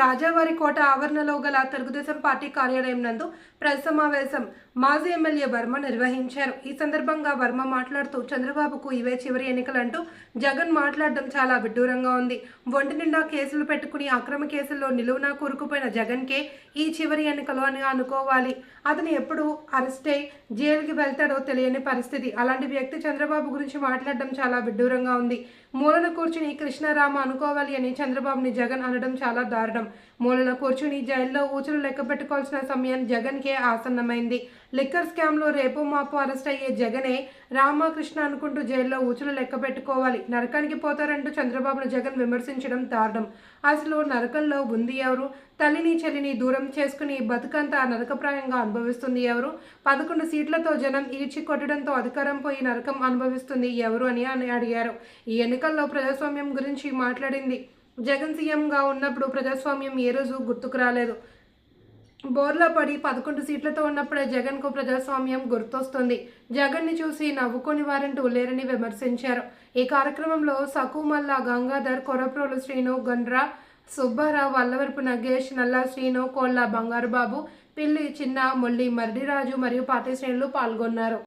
రాజావారి కోట ఆవరణలో గల తెలుగుదేశం పార్టీ కార్యాలయం నందు ప్రెస్ సమావేశం మాజీ ఎమ్మెల్యే వర్మ నిర్వహించారు. ఈ సందర్భంగా వర్మ మాట్లాడుతూ చంద్రబాబుకు ఇవే చివరి ఎన్నికలంటూ జగన్ మాట్లాడడం చాలా విడ్డూరంగా ఉంది. ఒంటి నిండా కేసులు పెట్టుకుని అక్రమ కేసుల్లో నిలువునా కూరుకుపోయిన జగన్కే ఈ చివరి ఎన్నికలు అని అనుకోవాలి. అతను ఎప్పుడు అరెస్ట్ అయి జైలుకి వెళ్తాడో తెలియని పరిస్థితి. అలాంటి వ్యక్తి చంద్రబాబు గురించి మాట్లాడడం చాలా విడ్డూరంగా ఉంది. మూలన కూర్చుని కృష్ణరామ అనుకోవాలి అని చంద్రబాబుని జగన్ అనడం చాలా దారుణం. మూలన కూర్చుని జైల్లో ఊచలు లెక్క పెట్టుకోవాల్సిన సమయం జగన్కే ఆసన్నమైంది. లిక్కర్ స్కామ్లో రేపు మాపు అరెస్ట్ అయ్యే జగనే రామకృష్ణ అనుకుంటూ జైల్లో ఊచలు లెక్క పెట్టుకోవాలి. నరకానికి పోతారంటూ చంద్రబాబును జగన్ విమర్శించడం దారుణం. అసలు నరకంలో ఉంది ఎవరు? తల్లిని చెల్లిని దూరం చేసుకుని బతుకంతా నరకప్రాయంగా అనుభవిస్తుంది ఎవరు? పదకొండు సీట్లతో జనం ఈడ్చి కొట్టడంతో అధికారం పోయి నరకం అనుభవిస్తుంది ఎవరు అని అని అడిగారు. ఈ ఎన్నికల్లో ప్రజాస్వామ్యం గురించి మాట్లాడింది. జగన్ సీఎంగా ఉన్నప్పుడు ప్రజాస్వామ్యం ఏ రోజు గుర్తుకు రాలేదు. బోర్లా పడి పదకొండు సీట్లతో ఉన్నప్పుడే జగన్కు ప్రజాస్వామ్యం గుర్తొస్తుంది. జగన్ని చూసి నవ్వుకొని వారంటూ లేరని విమర్శించారు. ఈ కార్యక్రమంలో సకుమల్లా గంగాధర్ కొరప్రోలు శ్రీను గండ్రా సుబ్బారావు వల్లవరపు నగేష్ నల్లా శ్రీను కోళ్ళ బంగారుబాబు పిల్లి చిన్న మొల్లి మర్రిరాజు మరియు పార్టీ శ్రేణులు పాల్గొన్నారు.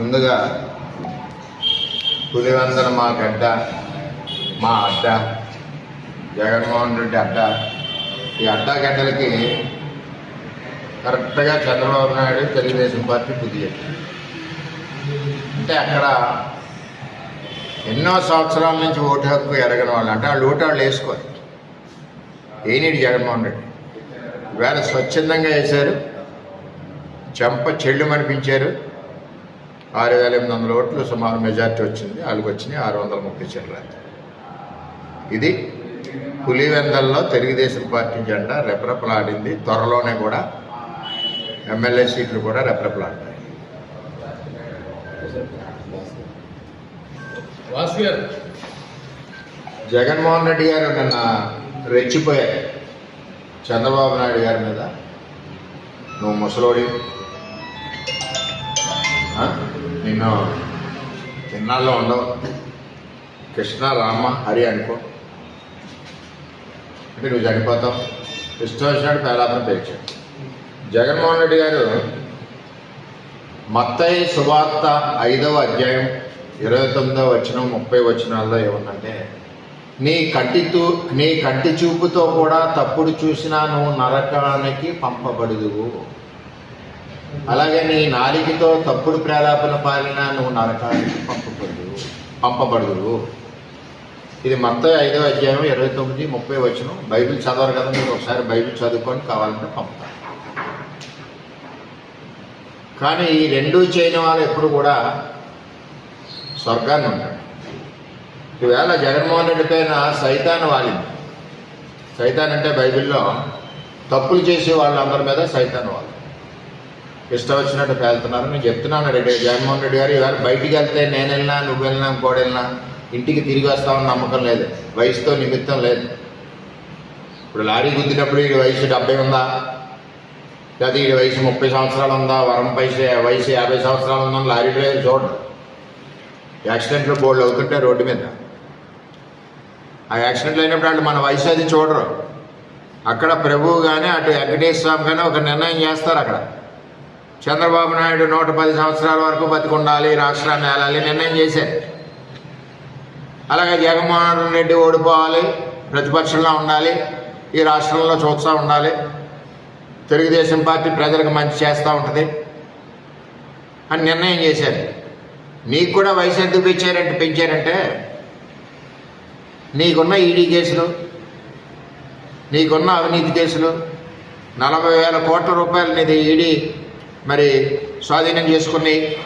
ముందుగా పులివందన మా గడ్డ మా అడ్డ జగన్మోహన్ రెడ్డి అడ్డ. ఈ అడ్డా గడ్డలకి కరెక్ట్గా చంద్రబాబు నాయుడు తెలుగుదేశం పార్టీ బుద్ధి అంటే అక్కడ ఎన్నో సంవత్సరాల నుంచి ఓటు హక్కు ఎరగని వాళ్ళు అంటే వాళ్ళు ఓటు వాళ్ళు వేసుకోరు. ఏనీడు జగన్మోహన్ రెడ్డి? ఈవేళ స్వచ్ఛందంగా వేశారు. చెంప చెళ్ళు మనిపించారు. ఆరు వేల ఎనిమిది వందల ఓట్లు సుమారు మెజార్టీ వచ్చింది. వాళ్ళకి వచ్చినాయి ఆరు వందల ముప్పై చిల్లర ఇది పులివెందల్లో తెలుగుదేశం పార్టీ జెండా రెపరెపలాడింది. త్వరలోనే కూడా ఎమ్మెల్యే సీట్లు కూడా రెపరెపలాడతాయి. జగన్మోహన్ రెడ్డి గారు నిన్న రెచ్చిపోయారు. చంద్రబాబు నాయుడు గారి మీద. నువ్వు ముసలోడి? నేను చిన్నాల్లో ఉండవు కృష్ణ రామ హరి అనుకో. అంటే నువ్వు చనిపోతావు. ఇష్టం వచ్చినట్టు పేలాపన పేర్చాడు జగన్మోహన్ రెడ్డి గారు మత్తయి సువార్త ఐదవ అధ్యాయం ఇరవై తొమ్మిదవ వచనం ముప్పై వచనాల్లో ఏముందంటే నీ కంటితో నీ కంటి చూపుతో కూడా తప్పుడు చూసినా నువ్వు నరకానికి పంపబడుదువు. అలాగే నీ నాలికతో తప్పుడు ప్రేలాపన పాలిన నువ్వు నరకానికి పంపబడు పంపబడుదువు. ఇది మొత్తం ఐదవ అధ్యాయం ఇరవై తొమ్మిది ముప్పై వచ్చిన బైబిల్ చదవరు కదా మీరు? ఒకసారి బైబిల్ చదువుకొని కావాలంటే పంపుతారు కానీ ఈ రెండు చేయని వాళ్ళు ఎప్పుడు కూడా స్వర్గాన్ని ఉంటాడు ఈవేళ జగన్మోహన్ రెడ్డి పైన సైతాన్ వాలింది. సైతాన్ అంటే బైబిల్లో తప్పులు చేసే వాళ్ళందరి మీద సైతాన్ వాళ్ళు ఇష్టం వచ్చినట్టు పేలుతున్నారు. నేను చెప్తున్నాను రెడ్డి జగన్మోహన్ రెడ్డి గారు ఇవాళ బయటికి వెళ్తే నేను వెళ్ళినా నువ్వు వెళ్ళినా కూడా వెళ్ళినా ఇంటికి తిరిగి వస్తామని నమ్మకం లేదు. వయసుతో నిమిత్తం లేదు. ఇప్పుడు లారీ గుద్దినప్పుడు ఈ వయసు డెబ్బై ఉందా? లేదా ఈ వయసు ముప్పై సంవత్సరాలు ఉందా? వరం పైసే వయసు యాభై సంవత్సరాలు ఉందా అని లారీ డ్రైవర్ చూడరు యాక్సిడెంట్లు బోల్డ్ అవుతుంటే రోడ్డు మీద. ఆ యాక్సిడెంట్లు అయినప్పుడు వాళ్ళు మన వయసు అది చూడరు. అక్కడ ప్రభువు కానీ అటు వెంకటేశ్వర స్వామి కానీ ఒక నిర్ణయం చేస్తారు అక్కడ. చంద్రబాబు నాయుడు నూట పది సంవత్సరాల వరకు బతికుండాలి రాష్ట్రాన్ని ఏలాలి నిర్ణయం చేశారు. అలాగే జగన్మోహన్ రెడ్డి ఓడిపోవాలి ప్రతిపక్షంలో ఉండాలి ఈ రాష్ట్రంలో చూస్తూ ఉండాలి తెలుగుదేశం పార్టీ ప్రజలకు మంచి చేస్తూ ఉంటుంది అని నిర్ణయం చేశారు. నీకు కూడా వయసు ఎందుకు పెంచారంటే పెంచారంటే నీకున్న ఈడీ కేసులు నీకున్న అవినీతి కేసులు నలభై వేల కోట్ల రూపాయలు నీది ఈడీ మరి స్వాధీనం చేసుకుని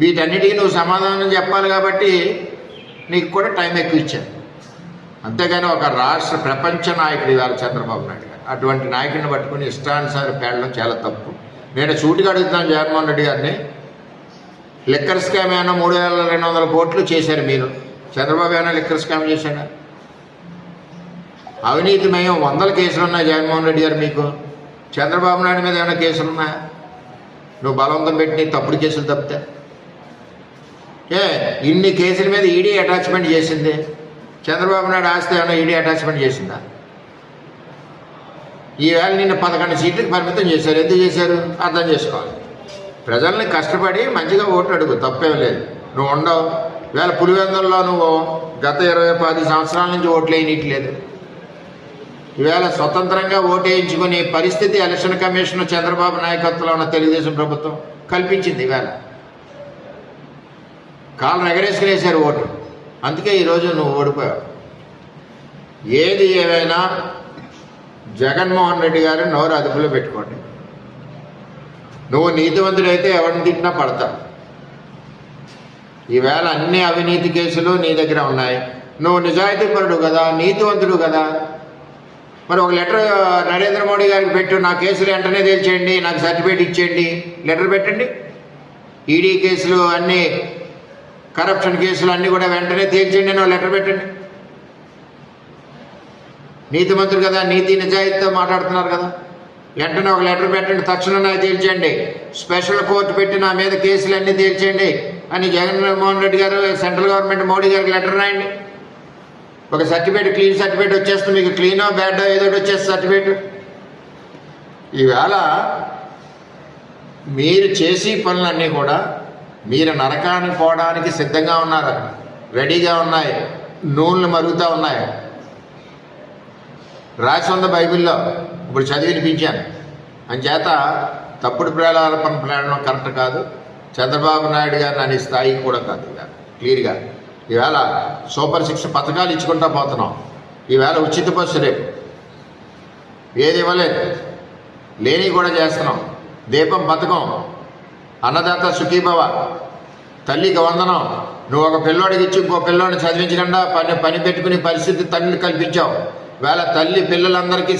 వీటన్నిటికీ నువ్వు సమాధానం చెప్పాలి కాబట్టి నీకు కూడా టైం ఎక్కువ ఇచ్చాను. అంతేగాని ఒక రాష్ట్ర ప్రపంచ నాయకుడు ఇవాళ చంద్రబాబు నాయుడు గారు. అటువంటి నాయకుడిని పట్టుకుని ఇష్టానుసారి పేడడం చాలా తప్పు. నేను సూటిగా అడుగుతున్నాను జగన్మోహన్ రెడ్డి గారిని. లిక్కర్ స్కామ్ ఏమైనా మూడు వేల రెండు వందల కోట్లు చేశారు మీరు. చంద్రబాబు ఏమైనా లిక్కర్ స్కామ్ చేశాడా? అవినీతిమయం వందల కేసులు ఉన్నాయి జగన్మోహన్ రెడ్డి గారు మీకు. చంద్రబాబు నాయుడు మీద ఏమైనా కేసులు ఉన్నాయా నువ్వు బలవంతం పెట్టి తప్పుడు కేసులు తప్పితే? ఏ ఇన్ని కేసుల మీద ఈడీ అటాచ్మెంట్ చేసింది? చంద్రబాబు నాయుడు ఆస్తి ఏమైనా ఈడీ అటాచ్మెంట్ చేసిందా? ఈవేళ నిన్న పదకొండు సీట్లకు పరిమితం చేశారు. ఎందుకు చేశారు? అర్థం చేసుకోవాలి. ప్రజల్ని కష్టపడి మంచిగా ఓట్లు అడుగు. తప్పేం లేదు. నువ్వు ఉండవు. వేళ పులివెందుల్లో నువ్వు గత ఇరవై పది సంవత్సరాల నుంచి ఓట్లు వేయనట్లేదు ఈవేళ స్వతంత్రంగా ఓటు పరిస్థితి ఎలక్షన్ కమిషన్ చంద్రబాబు నాయకత్వంలో ఉన్న తెలుగుదేశం ప్రభుత్వం కల్పించింది ఈవేళ. కాళ్ళు ఎగరేసుకునేశారు ఓటు. అందుకే ఈరోజు నువ్వు ఓడిపోయావు. ఏది ఏమైనా జగన్మోహన్ రెడ్డి గారు నోరు అదుపులో పెట్టుకోండి. నువ్వు నీతివంతుడైతే ఎవరిని తిట్టినా పడతావు. ఈవేళ అన్ని అవినీతి కేసులు నీ దగ్గర ఉన్నాయి. నువ్వు నిజాయితీపరుడు కదా నీతివంతుడు కదా. మరి ఒక లెటర్ నరేంద్ర మోడీ గారికి పెట్టు నా కేసులు వెంటనే తేల్చేయండి నాకు సర్టిఫికేట్ ఇచ్చేయండి. లెటర్ పెట్టండి. ఈడీ కేసులు అన్నీ కరప్షన్ కేసులు అన్నీ కూడా వెంటనే తేల్చేయండి అని లెటర్ పెట్టండి. నీతి మంత్రులు కదా నీతి నిజాయితీతో మాట్లాడుతున్నారు కదా. వెంటనే ఒక లెటర్ పెట్టండి తక్షణం నాకు తేల్చేయండి. స్పెషల్ కోర్టు పెట్టి నా మీద కేసులు అన్నీ తేల్చేయండి అని జగన్మోహన్ రెడ్డి గారు సెంట్రల్ గవర్నమెంట్ మోడీ గారికి లెటర్ రాయండి. ఒక సర్టిఫికేట్ క్లీన్ సర్టిఫికేట్ వచ్చేస్తుంది మీకు క్లీనో బ్యాడో ఏదో ఒకటి వచ్చేస్తుంది సర్టిఫికేట్. ఈవేళ మీరు చేసే పనులన్నీ కూడా మీరు నరకానికి పోవడానికి సిద్ధంగా ఉన్నారు అక్కడ. రెడీగా ఉన్నాయి. నూనెలు మరుగుతూ ఉన్నాయి. రాసి ఉంది బైబిల్లో. ఇప్పుడు చదివి వినిపించాను. అంచేత తప్పుడు ప్రేలాపన ప్లాన్ కరెక్ట్ కాదు. చంద్రబాబు నాయుడు గారు అనే స్థాయికి కూడా కాదు క్లియర్గా. ఈవేళ సూపర్ సిక్స్ పథకాలు ఇచ్చుకుంటా పోతున్నాం. ఈవేళ ఉచిత బస్సు రేపు. ఏది ఇవ్వలేదు. లేని కూడా చేస్తున్నాం. దీపం పథకం అన్నదాత సుఖీభవ తల్లికి వందనం నువ్వు ఒక పిల్లోడికి ఇచ్చి ఇంకో పిల్లోడిని చదివించకుండా పని పని పెట్టుకునే పరిస్థితి తల్లిని కల్పించావు. వేళ తల్లి పిల్లలందరికీ